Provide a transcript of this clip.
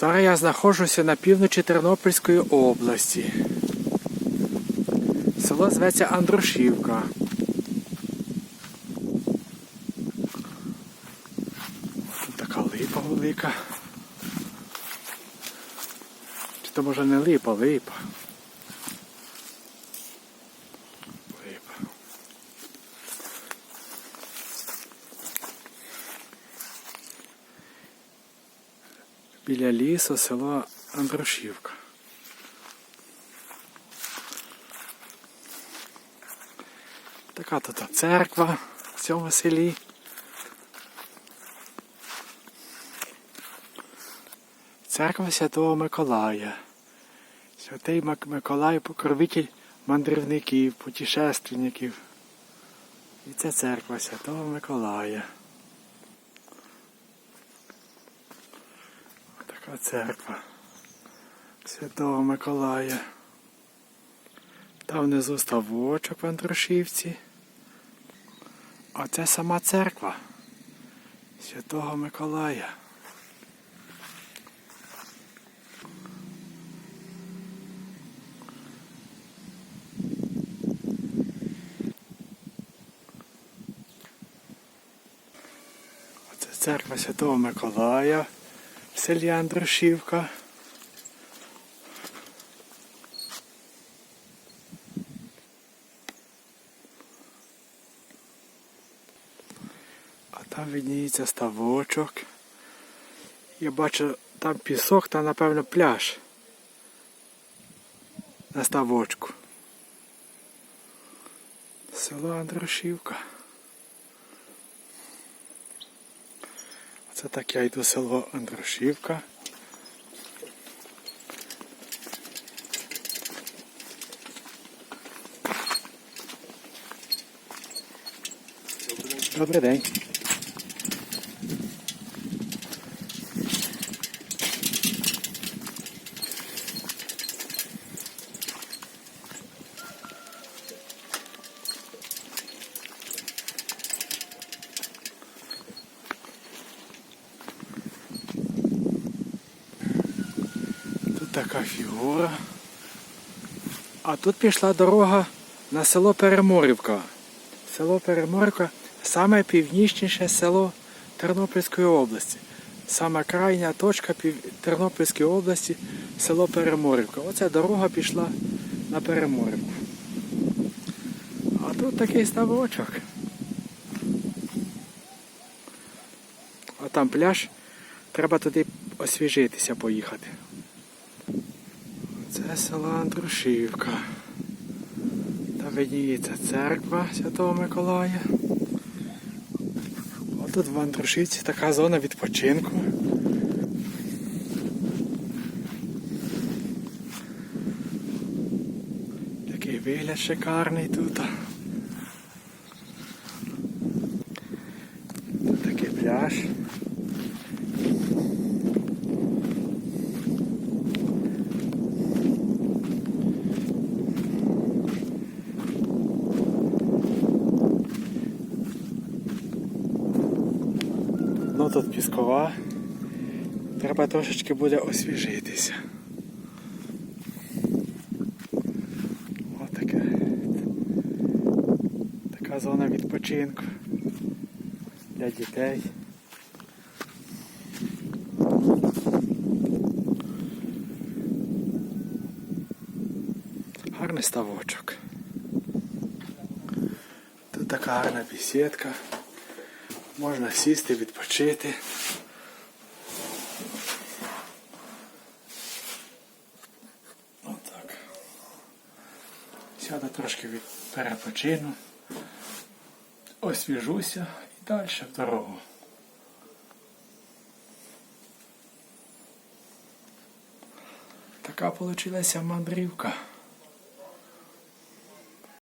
Зараз я знаходжуся на півночі Тернопільської області. Село зветься Андрушівка. Така липа велика. Чи то може не липа, липа. Біля лісу село Андрушівка. Така тут церква в цьому селі. Церква Святого Миколая. Святий Мик- Миколай покровитель мандрівників, путешественників. І це церква Святого Миколая. Така церква Святого Миколая. Там внизу ставочок в Андрушівці. А це сама церква Святого Миколая. Оце церква Святого Миколая в селі Андрушівка. А там видніється ставочок. Я бачу там пісок, там напевно пляж. На ставочку. Село Андрушівка. Це так я йду в село Андрушівка. Добрий день. Така фігура. А тут пішла дорога на село Переморівка. Село Переморівка саме північніше село Тернопільської області. Саме крайня точка. Тернопільської області село Переморівка. Оця дорога пішла на Переморівку. А тут такий ставочок. А там пляж. Треба туди освіжитися, поїхати. Це село Андрушівка. Там видніється церква Святого Миколая. Отут в Андрушівці така зона відпочинку. Такий вигляд шикарний тут. Тут такий пляж. Тут піскова. Треба трошечки буде освіжитися. Отаке. Така зона відпочинку для дітей. Гарний ставочок. Тут така гарна бесідка. Можна сісти, відпочити. Отак. Сяду трошки від перепочину. Освіжуся і далі в дорогу. Така вийшла мандрівка.